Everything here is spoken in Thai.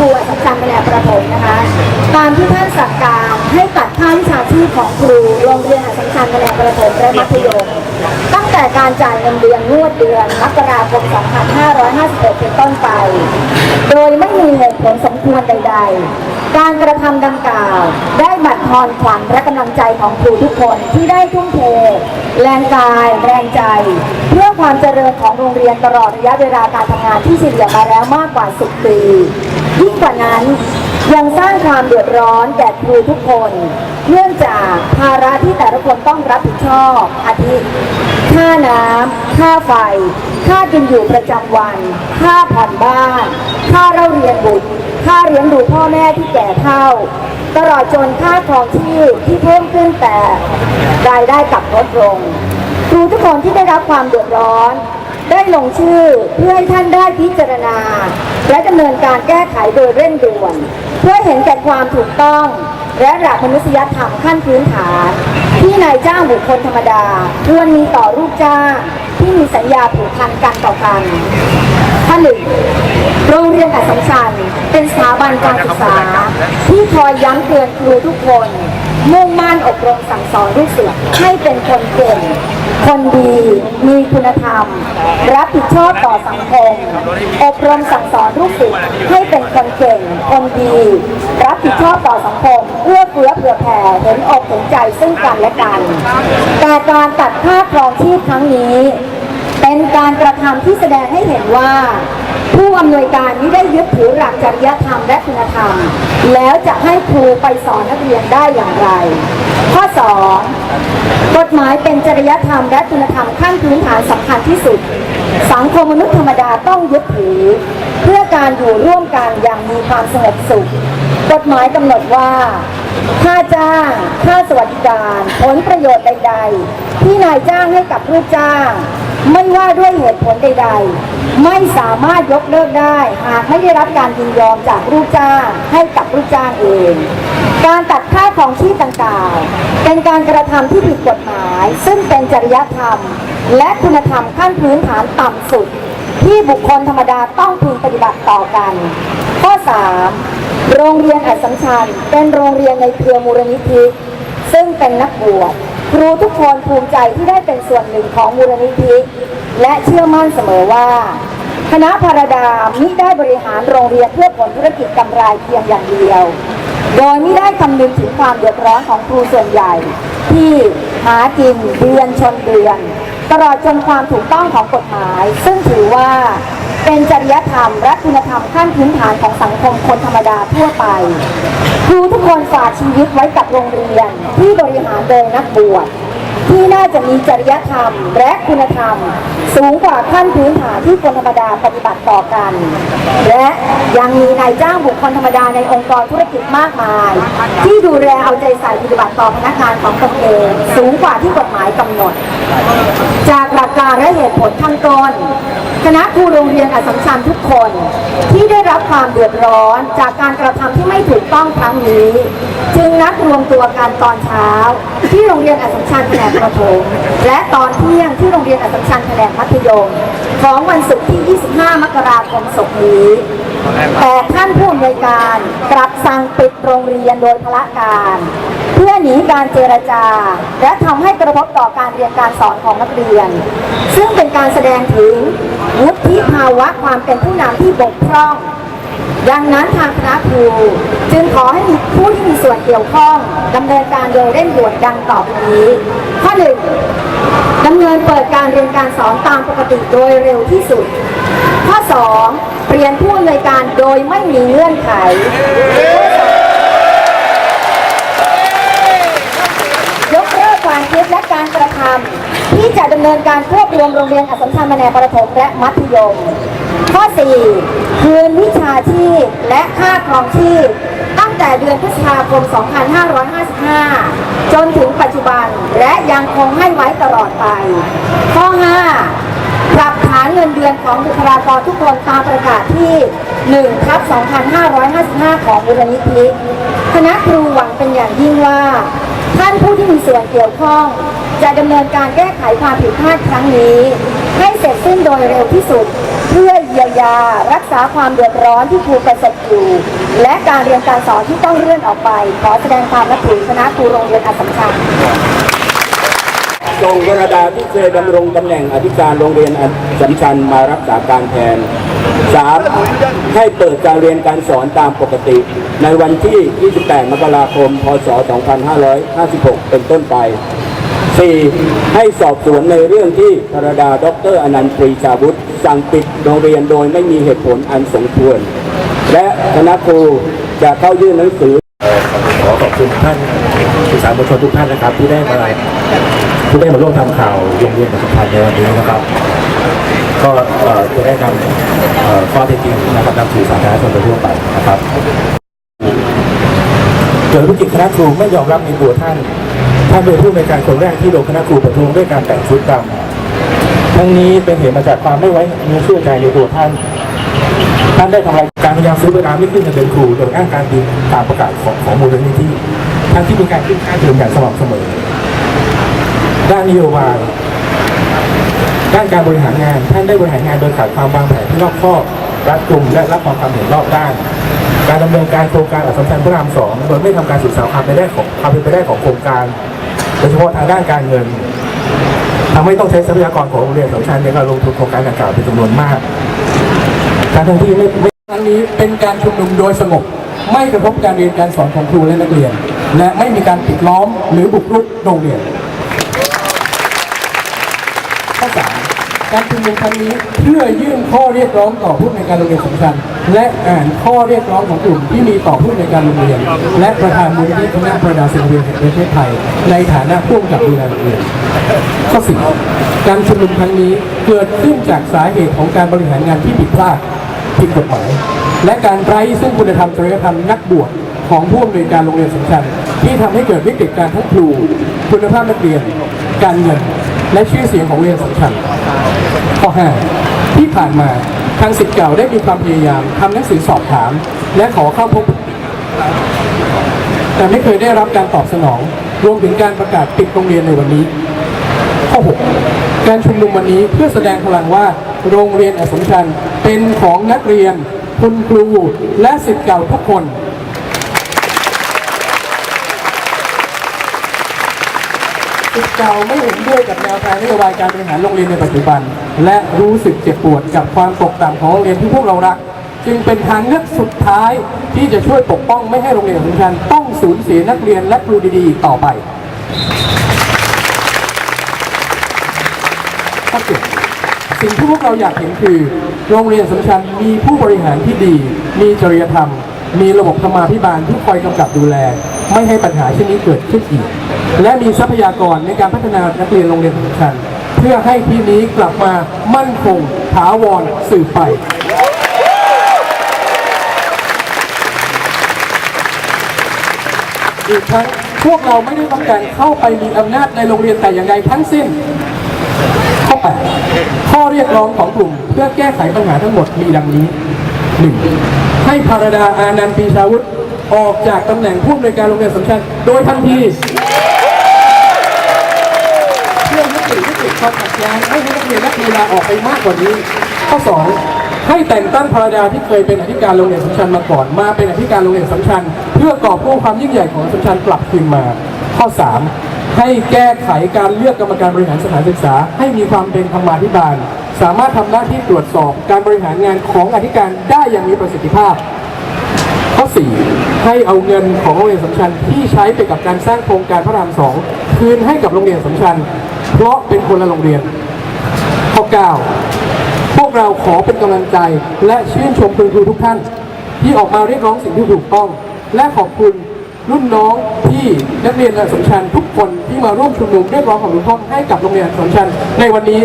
ครูอัศจรรย์แผนประถมนะคะ ตามที่ท่านสั่งการให้ตัดค่าวิชาชีพของครูโรงเรียนอัศจรรย์แผนประถมและมัธยม ตั้งแต่การจ่ายเงินเดือนงวดเดือนมกราคม 2556เป็นต้นไป โดยไม่มีเหตุผลสมควรใด ๆ การกระทำดังกล่าว ได้บั่นทอนขวัญและกำลังใจของครูทุกคนที่ได้ทุ่มเท แรงกาย แรงใจ เพื่อความเจริญของโรงเรียนตลอดระยะเวลาการทำงานที่เฉลี่ยมาแล้วมากกว่า 10 ปี กว่านั้น ยังสร้างความเดือดร้อนแก่ครูทุกคน เนื่องจากภาระที่แต่ละคนต้องรับผิดชอบอาทิค่าน้ำค่าไฟ ค่ากินอยู่ประจำวัน ค่าผ่อนบ้าน ค่าเล่าเรียนบุตร ค่าเลี้ยงดูพ่อแม่ที่แก่เฒ่า ตลอดจนค่าครองชีพที่เพิ่มขึ้นแต่รายได้กลับลดลง ครูทุกคนที่ได้รับความเดือดร้อน ได้ลงชื่อเพื่อให้ท่านได้พิจารณา และดำเนินการแก้ไขโดยเร่งด่วน เพื่อเห็นแก่ความถูกต้อง และหลักมนุษยธรรมขั้นพื้นฐาน ที่นายจ้างบุคคลธรรมดาควรมีต่อลูกจ้างที่มีสัญญาผูกพันกันต่อกันข้อหนึ่งโรงเรียนอัสสัมชัญเป็นสถาบันการศึกษา ที่คอยย้ำเตือนครูทุกคน มุ่งมั่นอบรมสั่งสอนลูกศิษย์ให้เป็นคนเก่ง คนดีมีคุณธรรม รับผิดชอบต่อสังคม อบรมสั่งสอนลูกศิษย์ให้เป็นคนเก่ง คนดี รับผิดชอบต่อสังคมเอื้อเฟื้อเผื่อแผ่เห็นอกเห็นใจซึ่งกันและกัน แต่การตัดค่าครองชีพครั้งนี้ เป็นการกระทำที่แสดงให้เห็นว่า ผู้อำนวยการไม่ได้ยึดถือหล กจริยธรรมและคุณธรรม แล้วจะให้ครูไปสอนนักเรียนได้อย่างไร ข้อ 2 กฎหมายเป็นจริยธรรมและคุณธรรมขั้นพื้นฐานสำคัญที่สุด สังคมมนุษย์ธรรมดาต้องยึดถือ เพื่อการอยู่ร่วมกันอย่างมีความสงบสุข กฎหมายกำหนดว่าค่าจ้างค่าสวัสดิการ ผลประโยชน์ใด ๆ ที่นายจ้างให้กับลูกจ้าง ไม่ว่าด้วยเหตุผลใด ๆ ไม่สามารถยกเลิกได้ หากไม่ได้รับการยินยอมจากลูกจ้างให้กับลูกจ้างเอง การตัดค่าของชีพต่างๆ เป็นการกระทำที่ผิดกฎหมาย ซึ่งเป็นจริยธรรม และคุณธรรมขั้นพื้นฐานต่ำสุด ที่บุคคลธรรมดาต้องพึงปฏิบัติต่อกัน ข้อ 3 โรงเรียนอัสสัมชัญเป็นโรงเรียนในเครือมูลนิธิซึ่งเป็นนักบวช ครูทุกคนภูมิใจที่ได้เป็นส่วนหนึ่งของมูลนิธิ และเชื่อมั่นเสมอว่า คณะพารดามิได้บริหารโรงเรียนเพื่อผลธุรกิจกำไรเพียงอย่างเดียว โดยไม่ได้คำนึงถึงความเดือดร้อนของครูส่วนใหญ่ ที่หากินเดือนชนเดือน ตลอดจนความถูกต้องของกฎหมาย ซึ่งถือว่า เป็นจริยธรรมและคุณธรรมขั้นพื้นฐานของสังคมคนธรรมดาทั่วไป ครูทุกคนฝากชีวิตไว้กับโรงเรียนที่บริหารโดยนักบวชที่น่าจะมีจริยธรรมและคุณธรรม สูงกว่าขั้นพื้นฐานที่คนธรรมดาปฏิบัติต่อกัน และยังมีนายจ้างบุคคลธรรมดาในองค์กรธุรกิจมากมาย ที่ดูแลเอาใจใส่ปฏิบัติต่อพนักงานของตนเอง สูงกว่าที่กฎหมายกำหนด จากหลักการและเหตุผลข้างต้น คณะครูโรงเรียนอัสสัมชัญทุกคน ที่ได้รับความเดือดร้อนจากการกระทำที่ไม่ถูกต้องครั้งนี้ จึงนัดรวมตัวกันตอนเช้า ที่โรงเรียนอัสสัมชัญแผนกประถมและตอนเที่ยงที่โรงเรียนอัสสัมชัญแผนกมัธยม ของวันศุกร์ที่ 25 มกราคมศกนี้แต่ท่านผู้อำนวยการกลับสั่งปิดโรงเรียนโดยพละการ หนีการเจรจา และทำให้กระทบต่อการเรียนการสอนของนักเรียน ซึ่งเป็นการแสดงถึงวุฒิภาวะความเป็นผู้นำที่บกพร่อง ดังนั้นทางคณะครูจึงขอให้มีผู้ที่มีส่วนเกี่ยวข้องดำเนินการโดยเร่งด่วนดังต่อไปนี้ ข้อหนึ่งดำเนินเปิดการเรียนการสอนตามปกติโดยเร็วที่สุด ข้อ 2 เปลี่ยนผู้อำนวยการโดยไม่มีเงื่อนไข ยกเลิกความคิดและ รระทำที่จะดำเนินการควบรวมโรงเรียนอัสสัมชัญแนประถมและมัธยม ข้อ 4 คืนวิชาชีพและค่าครองชีพ ตั้งแต่เดือนพฤษภาคม 2555 จนถึงปัจจุบันและยังคงให้ไว้ตลอดไป ข้อ 5 ปรับฐานเงินเดือนของบุคลากรทุกคนตามประกาศที่1ทับ2555 ของมูลนิธิคณะครูหวังเป็นอย่างยิ่งว่า ท่านผู้ที่มีส่วนเกี่ยวข้อง จะดำเนินการแก้ไขความผิดพลาดครั้งนี้ ให้เสร็จสิ้นโดยเร็วที่สุด เพื่อเยียวยารักษาความเดือดร้อนที่ครูประสบอยู่ และการเรียนการสอนที่ต้องเลื่อนออกไป ขอแสดงความนับถือคณะครูโรงเรียนอัสสัมชัญทรงวรดาที่เคยดำรงตำแหน่งอธิการโรงเรียนอัสสัมชัญมารักษาการแทน 3. ให้เปิดการเรียนการสอนตามปกติ ในวันที่ 28 มกราคม พศ 2556 เป็นต้นไป 4. ให้สอบสวนในเรื่องที่พรดาดรอนันต์ปรีชาวุฒิสั่งปิดโรงเรียนโดยไม่มีเหตุผลอันสมควร และคณะครูจะเข้ายื่นหนังสือขอขอบคุณท่านสื่อสารมวลชนทุกท่านนะครับ ที่ได้มาที่ได้มาร่วมทำข่าวโรงเรียนประสมพันธ์ในวันนี้นะครับ จะได้นำข้อเท็จจริงนะครับนำสู่สาธารณชนโดยทั่วไปนะครับเกิดวิกฤตคณะครูไม่ยอมรับในตัวท่าน ท่านเป็นผู้ในการคนแรกที่ลงคณะครูประท้วงด้วยการแต่งชุดดำทั้งนี้เป็นเหตุมาจากความไม่ไว้เนื้อเชื่อใจในตัวท่าน ท่านได้ทำรายการพยายามซื้อเวลาไม่ขึ้นเงินเดือนครูโดยอ้างการบินตามประกาศของของมูลนิธิทั้งที่มีการขึ้นค่าเทอมอย่างสม่ำเสมอ ด้านนโยบาย ด้านการบริหารงาน ท่านได้บริหารงานโดยขาดความวางแผนที่รอบคอบรัดกุมและรับความความเห็นรอบด้าน การดำเนินการโครงการอัสสัมชัญพระรามสองโดยไม่ทำการศึกษาความเป็นไปได้ของความเป็นไปได้ของโครงการโดยเฉพาะทางด้านการเงินทำให้ต้องใช้ทรัพยากรของโรงเรียนอัสสัมชัญในการลงทุนโครงการดังกล่าวเป็นจำนวนมากการทั้งที่ไม่ครั้งนี้เป็นการชุมนุมโดยสงบไม่กระทบการเรียนการสอนของครูและนักเรียน และไม่มีการปิดล้อมหรือบุกรุกโรงเรียนข้อสาม การชุมนุมครั้งนี้เพื่อยื่นข้อเรียกร้องต่อผู้ในการโรงเรียนสำคัญ และอ่านข้อเรียกร้องของกลุ่มที่มีต่อผู้ในการโรงเรียน และประธานมูลนิธิคณะประดาศิลป์โรงเรียนแห่งประเทศไทย ในฐานะผู้กำกับดูแลโรงเรียนข้อสี่การชุมนุมครั้งนี้เกิดขึ้นจากสาเหตุของการบริหารงานที่ผิดพลาดผิดกฎหมายและการไร้ซึ่งคุณธรรมจริยธรรมนักบวชของผู้อำนวยการโรงเรียนสำคัญ ที่ทำให้เกิดวิกฤตการทั้งครู คุณภาพนักเรียน การเงิน และชื่อเสียงของโรงเรียนสำคัญข้อ5ที่ผ่านมาทางสิทธิ์เก่าได้มีความพยายามทำหนังสือสอบถาม และขอเข้าพบ แต่ไม่เคยได้รับการตอบสนอง รวมถึงการประกาศปิดโรงเรียนในวันนี้ ข้อ 6 การชุมนุมวันนี้เพื่อแสดงพลังว่าโรงเรียนอสมชัญเป็นของนักเรียน คุณครูและสิทธิ์เก่าทุกคน สิทธิ์เก่าไม่เห็นด้วยกับแนวทางนโยบายการบริหารโรงเรียนในปัจจุบัน และรู้สึกเจ็บปวดกับความตกต่ำของโรงเรียนที่พวกเรารัก จึงเป็นทางเลือกสุดท้ายที่จะช่วยปกป้องไม่ให้โรงเรียนอัสสัมชัญต้องสูญเสียนักเรียนและครูดีๆอีกต่อไปข้อเจ็ดสิ่งที่พวกเราอยากเห็นคือ โรงเรียนสำชัญมีผู้บริหารที่ดี มีจริยธรรม มีระบบธรรมาภิบาลที่คอยกำกับดูแล ไม่ให้ปัญหาเช่นนี้เกิดขึ้นอีก และมีทรัพยากรในการพัฒนานักเรียนโรงเรียนสำชัญเพื่อให้ที่นี้กลับมามั่นคงถาวรสืบไปอีกทั้งพวกเราไม่ได้ต้องการเข้าไปมีอำนาจในโรงเรียนแต่อย่างใดทั้งสิ้น ข้อ8ข้อเรียกร้องของกลุ่ม เพื่อแก้ไขปัญหาทั้งหมดมีดังนี้ 1. ให้ภารดาอานันต์ปีชาวุฒิออกจากตำแหน่งผู้อำนวยการโรงเรียนสำคัญโดยทันที ความขัดแย้งให้นักเรียนและครูลาออกไปมากกว่านี้ ข้อ 2 ให้แต่งตั้งภารดาที่เคยเป็นอธิการโรงเรียนสำคัญมาก่อนมาเป็นอธิการโรงเรียนสำคัญเพื่อกอบกู้ความยิ่งใหญ่ของสำคัญกลับคืนมา ข้อ 3 ให้แก้ไขการเลือกกรรมการบริหารสถานศึกษา ให้มีความเป็นธรรมาภิบาล สามารถทำหน้าที่ตรวจสอบการบริหารงานของอธิการได้อย่างมีประสิทธิภาพข้อ 4 ให้เอาเงินของโรงเรียนสำคัญที่ใช้ไปกับการสร้างโครงการพระรามสองคืนให้กับโรงเรียนสำคัญ เพราะเป็นคนละโรงเรียน ข้อ 9 พวกเราขอเป็นกำลังใจ และชื่นชมคุณครูทุกท่าน ที่ออกมาเรียกร้องสิ่งที่ถูกต้อง และขอบคุณรุ่นน้องที่นักเรียนอัสสัมชันทุกคนที่มาร่วมชุมนุมเรียกร้องของหลวงพ่อให้กับโรงเรียนอัสมชันในวันนี้